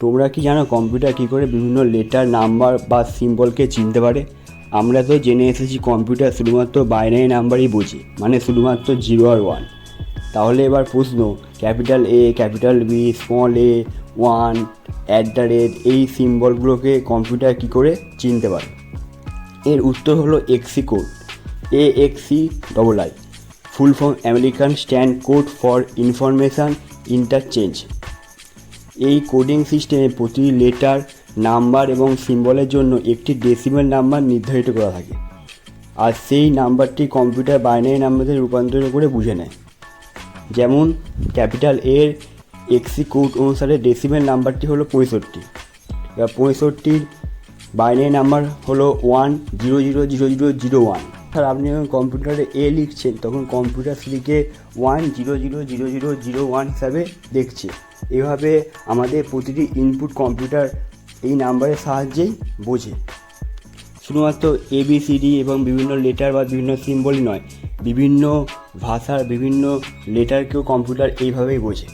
তোমরা কি জানো কম্পিউটার কী করে বিভিন্ন লেটার নাম্বার বা সিম্বলকে চিনতে পারে? আমরা তো জেনে এসেছি কম্পিউটার শুধুমাত্র বাইনারি নাম্বারই বুঝি মানে শুধুমাত্র জিরো আর ওয়ান তাহলে এবার প্রশ্ন capital A capital B small A one at the rate এই সিম্বলগুলোকে কম্পিউটার কী করে চিনতে পারে? এর উত্তর হলো ASCII code A ASCII double I full form American standard code for information interchange এই কোডিং সিস্টেমে প্রতিটি লেটার নাম্বার এবং সিম্বলের জন্য একটি ডেসিমেল নাম্বার নির্ধারিত করা থাকে। আর সেই নাম্বারটি কম্পিউটার বাইনারি নাম্বারে রূপান্তরিত করে বুঝে নেয়। যেমন ক্যাপিটাল এর এক্সি কোড অনুসারে ডেসিমেল নাম্বারটি হলো পঁয়ষট্টি। এবার পঁয়ষট্টির বাইনারি নাম্বার হলো one zero zero zero zero zero one আর আপনি যখন কম্পিউটারে এ লিখছেন, তখন কম্পিউটার সেটিকে one zero zero zero zero zero one হিসাবে দেখছে। এভাবে আমাদের প্রতিটি ইনপুট কম্পিউটার এই নাম্বারের সাহায্যেই বোঝে। শুধুমাত্র এবিসিডি এবং বিভিন্ন লেটার বা বিভিন্ন সিম্বলই নয়, বিভিন্ন ভাষার বিভিন্ন লেটারকেও কম্পিউটার এইভাবেই বোঝে।